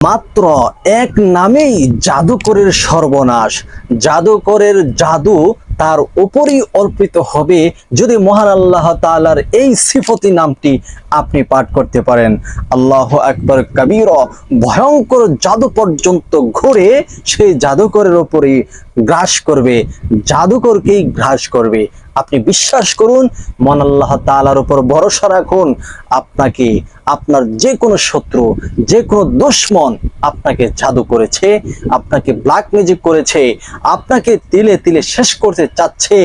মাত্র এক নামেই জাদুকরের সর্বনাশ। জাদুকরের জাদু তার উপরই অর্পিত হবে যদি মহান আল্লাহ তাআলার এই সিফতি নামটি আপনি পাঠ করতে পারেন। আল্লাহ একবার কবির, ভয়ঙ্কর জাদু পর্যন্ত ঘুরে সেই জাদুকরের উপরেই গ্রাস করবে। জাদুকরকেই গ্রাস করবে। আপনি বিশ্বাস করুন মন আল্লাহ তাআলার উপর ভরসা রাখুন, আপনাকে, আপনার যে কোনো শত্রু যে কোনো দুশ্মন আপনাকে জাদু করেছে, আপনাকে ব্ল্যাক ম্যাজিক করেছে, আপনাকে তিলে তিলে শেষ করতে চাচ্ছে,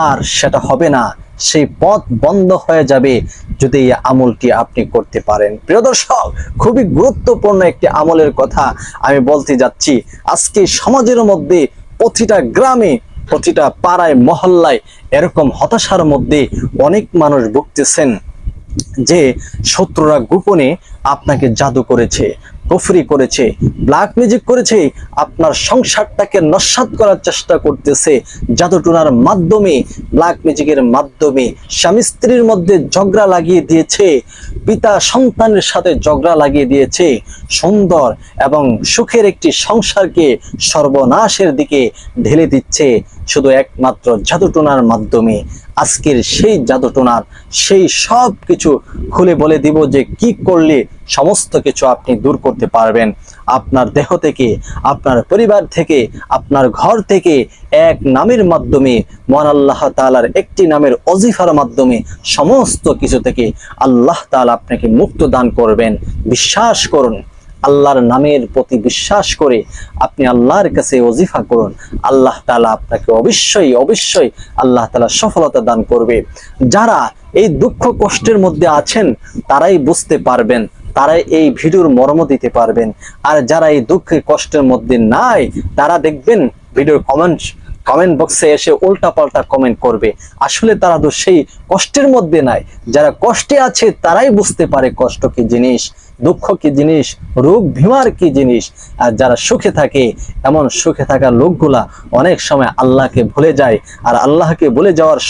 আর সেটা হবে না, সেই পথ বন্ধ হয়ে যাবে যদি এই আমলটি আপনি করতে পারেন। প্রিয় দর্শক, খুবই গুরুত্বপূর্ণ একটি আমলের কথা আমি বলতে যাচ্ছি। আজকে সমাজের মধ্যে প্রতিটা গ্রামে প্রতিটা পাড়ায়, মহল্লায় এরকম হতাশার মধ্যে অনেক মানুষ ভুগতেছেন যে শত্রুরা গোপনে আপনাকে জাদু করেছে, কফরি করেছে ব্ল্যাক ম্যাজিক করেছে, আপনার সংসারটাকে নস্বাত করার চেষ্টা করতেছে, জাদুটোনার মাধ্যমে ব্ল্যাক ম্যাজিকের মাধ্যমে। স্বামী স্ত্রীর মধ্যে ঝগড়া লাগিয়ে দিয়েছে, পিতা সন্তানের সাথে ঝগড়া লাগিয়ে দিয়েছে, সুন্দর এবং সুখের একটি সংসারকে সর্বনাশের দিকে ঢেলে দিচ্ছে শুধু একমাত্র জাদুটোনার মাধ্যমে আজকের সেই জাদুটোনার, সেই সব কিছু খুলে বলে দিব যে কি করলে সমস্ত কিছু আপনি দূর করতে পারবেন। আপনার দেহ থেকে, আপনার পরিবার থেকে, আপনার ঘর থেকে এক নামের মাধ্যমে, মহান আল্লাহ তালার একটি নামের অজিফার মাধ্যমে সমস্ত কিছু থেকে আল্লাহ তাআলা আপনাকে মুক্ত দান করবেন। বিশ্বাস করুন আল্লাহর নামের প্রতি বিশ্বাস করে আপনি আল্লাহর কাছে ওজিফা করুন। আল্লাহ তালা আপনাকে অবশ্যই অবশ্যই আল্লাহ তালা সফলতা দান করবে। যারা এই দুঃখ কষ্টের মধ্যে আছেন, তারাই বুঝতে পারবেন, তারাই এই ভিডিওর মর্ম দিতে পারবেন। আর যারা এই দুঃখে কষ্টের মধ্যে নাই, তারা দেখবেন ভিডিওর কমেন্ট কমেন্ট বক্সে এসে উল্টা পাল্টা কমেন্ট করবে। আসলে তারা তো সেই কষ্টের মধ্যে নাই। যারা কষ্টে আছে, তারাই বুঝতে পারে কষ্ট কি জিনিস। দুঃখ কি জিনিস? রোগ, বিমার কি জিনিস? আর যারা সুখে থাকে, এমন সুখে থাকা লোকগুলা অনেক সময় আল্লাহকে ভুলে যায়। আর আল্লাহকে ভুলে যাওয়ার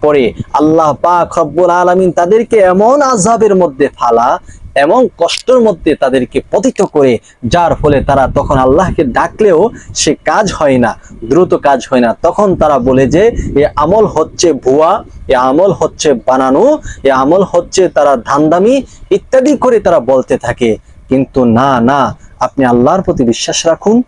পরে আল্লাহ পাক রব্বুল আলমিন তাদেরকে এমন আজাবের মধ্যে ফালা এমন কষ্টের মধ্যে তাদেরকে পতিত করে, যার ফলে তারা তখন আল্লাহকে ডাকলেও সে কাজ হয় না, দ্রুত কাজ হয় না। তখন তারা বলে যে, এ আমল হচ্ছে ভুয়া, এ আমল হচ্ছে বানানো, এ আমল হচ্ছে তারা ধান্দামি, ইত্যাদি করে তারা বলতে থাকে। কিন্তু না না, আপনি আল্লাহর প্রতি বিশ্বাস রাখুন,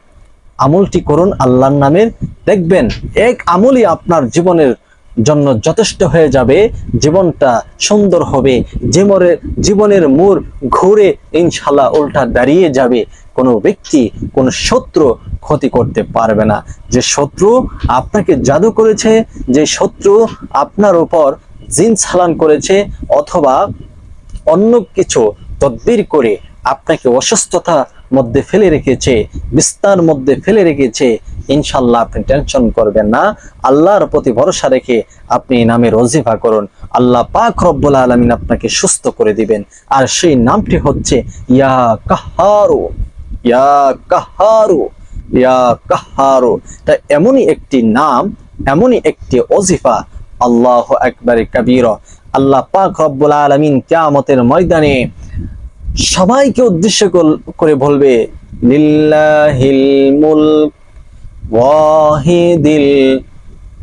আমলটি করুন আল্লাহর নামের দেখবেন, এক আমলই আপনার জীবনের জন্য যথেষ্ট হয়ে যাবে, জীবনটা সুন্দর হবে, জীবনের জীবনের মূর ঘুরে ইনশাল্লাহ উল্টা দাঁড়িয়ে যাবে। কোনো ব্যক্তি, কোনো শত্রু ক্ষতি করতে পারবে না। যে শত্রু আপনাকে জাদু করেছে, যে শত্রু আপনার উপর জিন সালান করেছে অথবা অন্য কিছু তদবির করে আপনাকে অসুস্থতা মধ্যে ফেলে রেখেছে, বিস্তার মধ্যে ফেলে রেখেছে ইনশাল্লাহ আপনি টেনশন করবেন না। আল্লাহর প্রতি ভরসা রেখে আপনি এই নামে রজিফা করুন। আল্লাহ পাক রব্বুল আলমিন আপনাকে সুস্থ করে দিবেন। আর সেই নামটি হচ্ছে ইয়া কাহারু। ইয়া কাহারু। ইয়া কাহারু। তা এমনই একটি নাম, এমনই একটি অজিফা আল্লাহ একবারে কবির। আল্লাহ পাক রব্বুল আলমিন কিয়ামতের ময়দানে সবাইকে উদ্দেশ্য করে বলবে, লিল্লাহিল মুলক ওয়াহিদিল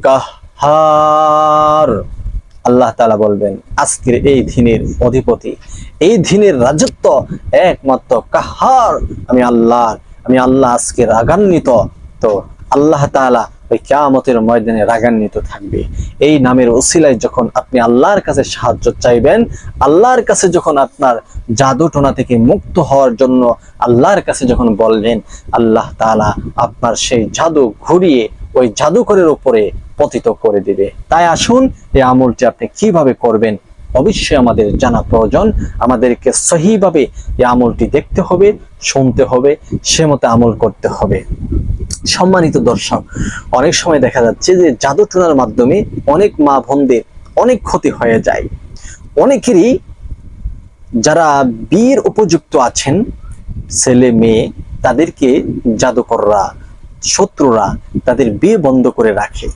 কাহার। আল্লাহ তালা বলবেন, আজকের এই দিনের অধিপতি, এই দিনের রাজত্ব একমাত্র কাহার। আমি আল্লাহ আমি আল্লাহ আজকের রাগান্বিত। তো আল্লাহ তাআলা ওই কিয়ামতের ময়দানে রাগান্বিত থাকবে। এই নামের ওসিলায় যখন আপনি আল্লাহর কাছে সাহায্য চাইবেন, আল্লাহর কাছে যখন আপনার জাদু টোনা থেকে মুক্ত হওয়ার জন্য আল্লাহর কাছে যখন বললেন, আল্লাহ তাআলা আপনার সেই জাদু ঘুরিয়ে ওই জাদুকরের উপরে পতিত করে দিবে। তাই আসুন, এই আমলটি আপনি কীভাবে করবেন অবশ্যই আমাদের জানা প্রয়োজন। আমাদেরকে সহিভাবে এই আমলটি দেখতে হবে, শুনতে হবে, সে মতো আমল করতে হবে। সম্মানিত দর্শক, অনেক সময় দেখা যাচ্ছে যে জাদু টোনার মাধ্যমে অনেক মা বোনদের অনেক ক্ষতি হয়ে যায়। অনেকেরই যারা বিয়ের উপযুক্ত আছেন, ছেলে মেয়ে, তাদেরকে জাদুকররা, শত্রুরা তাদের বিয়ে বন্ধ করে রাখে,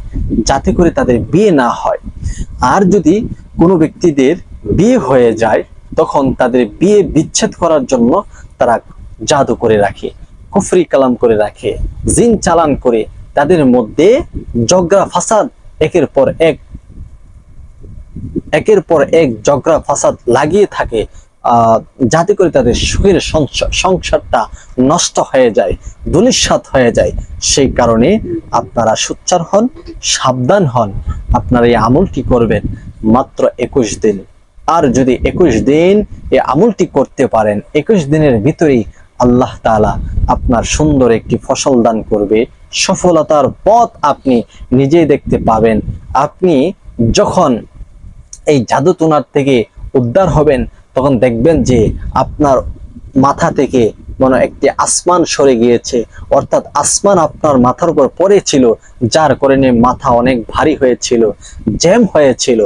যাতে করে তাদের বিয়ে না হয়। আর যদি কোনো ব্যক্তিদের বিয়ে হয়ে যায়, তখন তাদের বিয়ে বিচ্ছেদ করার জন্য তারা জাদু করে রাখে। কুফরি কালাম করে রাখে, জিন চালান করে, তাদের মধ্যে জগরা ফাসাদ একের পর এক, একের পর এক জগরা ফাসাদ লাগিয়ে থাকে। যাতে করে তাদের সুখের সংসারটা নষ্ট হয়ে যায় দুলিশ্বাত হয়ে যায়। সেই কারণে আপনারা সোচ্চার হন, সাবধান হন। আপনারা এই আমলটি করবেন? মাত্র একুশ দিন। আর যদি একুশ দিন এই আমলটি করতে পারেন, একুশ দিনের ভিতরেই আল্লাহ তালা আপনার সুন্দর একটি ফসল দান করবে। সফলতার পথ আপনি নিজেই দেখতে পাবেন। আপনি যখন এই জাদুটোনার থেকে উদ্ধার হবেন, তখন দেখবেন যে আপনার মাথা থেকে মনে একটি আসমান সরে গিয়েছে। অর্থাৎ আসমান আপনার মাথার উপর পড়েছিল, যার কারণে মাথা অনেক ভারী হয়েছিল, জ্যাম হয়েছিল।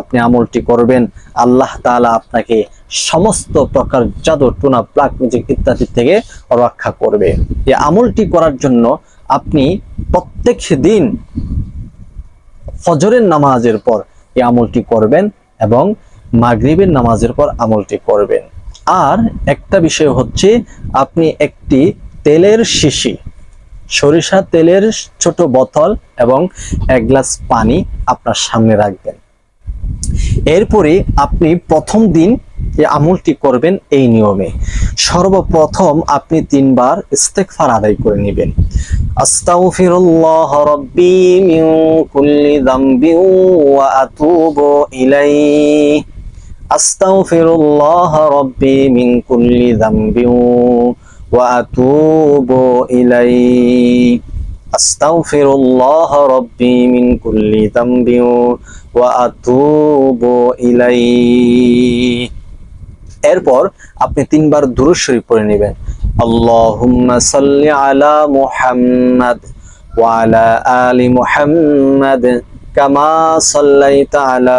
আপনি আমলটি করবেন, আল্লাহ তাআলা আপনাকে সমস্ত প্রকার জাদু, টুনা প্লাক মিউজিক ইত্যাদি থেকে রক্ষা করবে। এই আমলটি করার জন্য আপনি প্রত্যেক দিন ফজরের নামাজের পর এই আমলটি করবেন এবং মাগরিবের নামাজের পর আমলটি করবেন। আর একটা বিষয় হচ্ছে, আপনি একটি তেলের শিশি, সরিষা তেলের ছোট বোতল এবং এক গ্লাস পানি আপনার সামনে রাখবেন। এরপরে আপনি প্রথম দিন এই আমলটি করবেন এই নিয়মে। সর্বপ্রথম আপনি তিনবার ইস্তেগফার আদায় করে নেবেন। আস্তাগফিরুল্লাহ রাব্বি মিন কুল্লি যামবি ওয়া আতুবু ইলাইহি। আস্তাগফিরুল্লাহ রাব্বি মিন কুল্লি যামবি ওয়া আতুবু ইলাইহি। আস্তাগফিরুল্লাহ রাব্বি মিন কুল্লি যামবি ওয়া আতুবু ইলাইহি। এরপর আপনি তিনবার দুরূদ শরীফ পড়ে নেবেন। আল্লাহুম্মা সাল্লি আলা মুহাম্মাদ ওয়া আলা আলি মুহাম্মাদ কামা সাল্লাইতা আলা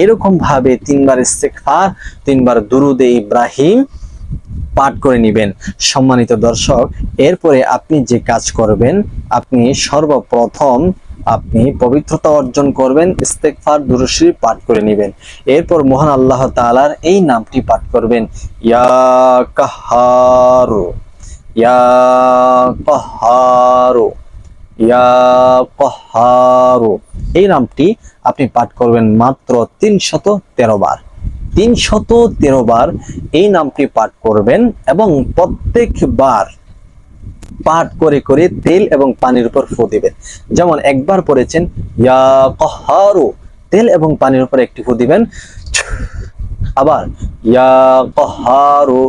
এরকম ভাবে তিনবার ইস্তেকফার তিনবার দুরুদে ইব্রাহিম পাঠ করে নেবেন। সম্মানিত দর্শক, এরপরে আপনি যে কাজ করবেন, আপনি সর্বপ্রথম আপনি পবিত্রতা অর্জন করবেন ইস্তেকফার দুরুশ্রী পাঠ করে নেবেন। এরপর মহান আল্লাহ তালার এই নামটি পাঠ করবেন, ইয়া কাহারু ইয়া কাহারু। এই নামটি আপনি পাঠ করবেন মাত্র তিনশত তেরো বার। তিনশত তেরো বার এই নামটি পাঠ করবেন এবং প্রত্যেকবার পাঠ করে করে তেল এবং পানির উপর ফু দিবেন। যেমন একবার পড়েছেন, ইয়া কহারু, তেল এবং পানির উপর একটি ফু দিবেন। আবার, ইয়া কহারু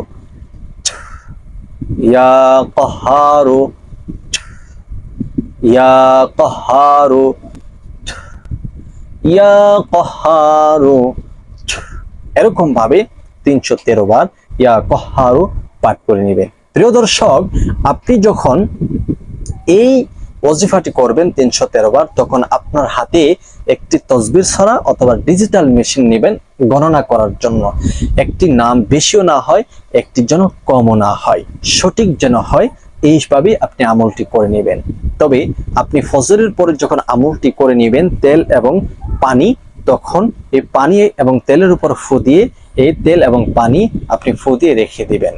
ইয়া কহারু ইয়া কহারু ইয়া কহারু এরকম ভাবে তিনশো তেরো বার ইয়া কহারু পাঠ করে নেবেন প্রিয় দর্শক, আপনি যখন এই ওজিফাটি করবেন তিনশো তেরো বার, তখন আপনার হাতে একটি তসবির ছড়া অথবা ডিজিটাল মেশিন নেবেন গণনা করার জন্য। একটি নাম বেশিও না হয়, একটি যেন কমও না হয়। সঠিক যেন হয় এইভাবে আপনি আমলটি করে নেবেন। তবে আপনি ফজরের পরে যখন আমলটি করে নেবেন, তেল এবং পানি, তখন এই পানি এবং তেলের উপর ফু দিয়ে এই তেল এবং পানি আপনি ফু দিয়ে রেখে দিবেন।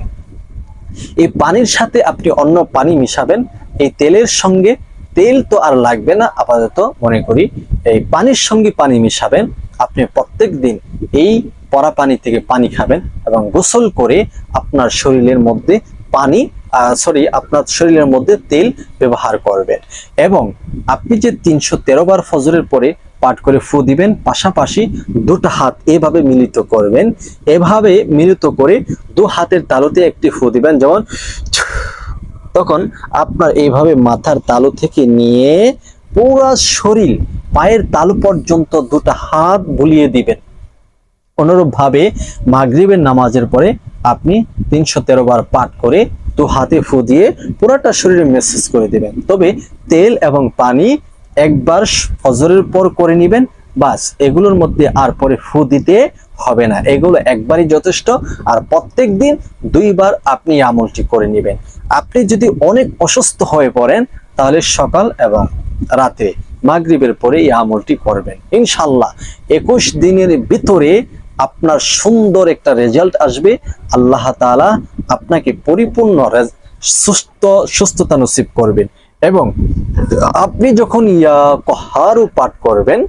এই পানির সাথে আপনি অন্য পানি মিশাবেন। এই তেলের সঙ্গে, তেল তো আর লাগবে না, আপাতত মনে করি, এই পানির সঙ্গে পানি মিশাবেন। আপনি প্রত্যেক দিন এই পরা পানি থেকে পানি খাবেন এবং গোসল করে আপনার শরীরের মধ্যে পানি সরি আপনার শরীরের মধ্যে তেল ব্যবহার করবেন। এবং আপনি যে তিনশো তেরো বার ফজরের পরে পাঠ করে ফু দিবেন, পাশাপাশি দুটো হাত এভাবে মিলিত করবেন। এভাবে মিলিত করে দু হাতের তালুতে একটি ফু দিবেন। যেমন তখন আপনার এইভাবে মাথার তালু থেকে নিয়ে পুরো শরীর পায়ের তালু পর্যন্ত দুটো হাত বুলিয়ে দিবেন। অনুরূপভাবে মাগরিবের নামাজের পরে আপনি তিনশো তেরো বার পাঠ করে তো হাতে ফু দিয়ে পুরাটা শরীরে মেসেজ করে দিবেন। তবে তেল এবং পানি একবার ফজরের পর করে নেবেন, বাস এগুলোর মধ্যে আর পরে ফু দিতে হবে না। এগুলো একবারই যথেষ্ট আর প্রত্যেক দিন দুইবার আপনি আমলটি করে নেবেন। আপনি যদি অনেক অসুস্থ হয়ে পড়েন, তাহলে সকাল এবং রাতে মাগরিবের পরে এই আমলটি করবেন। ইনশাল্লাহ একুশ দিনের ভিতরে আপনার সুন্দর একটা রেজাল্ট আসবে। আল্লাহ তাআলা আপনাকে পরিপূর্ণ সুস্থ, সুস্থতা নসিব করবেন। এবং আপনি যখন ইয়া কহারু পাঠ করবেন,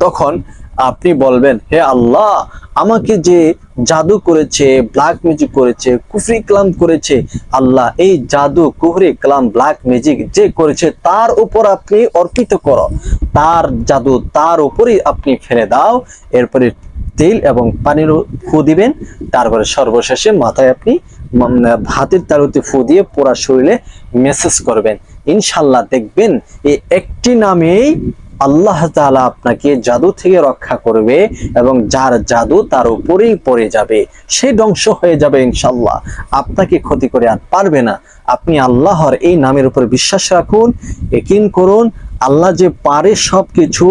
তখন আপনি বলবেন, হে আল্লাহ, আমাকে যে জাদু করেছে ব্ল্যাক ম্যাজিক করেছে, কুফরি কালাম করেছে, আল্লাহ, এই জাদু, কুফরি ক্লাম ব্ল্যাক ম্যাজিক যে করেছে, তার উপর আপনি অর্পিত করো। তার জাদু তার উপরেই আপনি ফেলে দাও। এরপরে তেল এবং পানির ফু দিবেন। তারপরে সর্বশেষে মাথায় আপনি হাতের তালুতে ফু দিয়ে পুরা শরীরে মেসেজ করবেন। ইনশাল্লাহ দেখবেন এই একটি নামেই আল্লাহ তাআলা আপনাকে জাদু থেকে রক্ষা করবে এবং যার জাদু তার উপরেই পড়ে যাবে। সে ধ্বংস হয়ে যাবে ইনশাল্লাহ আপনাকে ক্ষতি করে আর পারবে না। আপনি আল্লাহর এই নামের উপর বিশ্বাস রাখুন একিন করুন। আল্লাহ যে পারে সবকিছু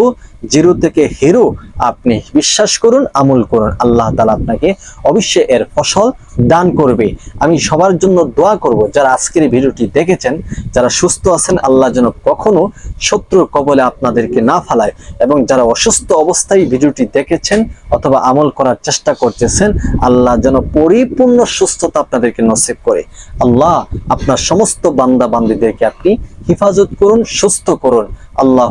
জিরো থেকে হিরো আপনি বিশ্বাস করুন, আমল করুন। আল্লাহ তাআলা আপনাকে অবশ্যই এর ফসল দান করবে। আমি সবার জন্য দোয়া করব, যারা আজকের ভিডিওটি দেখেছেন, যারা সুস্থ আছেন, আল্লাহ যেন কখনো শত্রুর কবলে আপনাদেরকে না ফালায় এবং যারা অসুস্থ অবস্থায় ভিডিওটি দেখেছেন অথবা আমল করার চেষ্টা করতেছেন, আল্লাহ যেন পরিপূর্ণ সুস্থতা আপনাদেরকে নসিব করে। আল্লাহ আপনার সমস্ত বান্দা বান্দিদেরকে আপনি হিফাজত করুন, সুস্থ করুন। আল্লাহ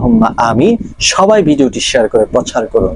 আমি সবাই ভিডিওটি শেয়ার করে প্রচার করুন।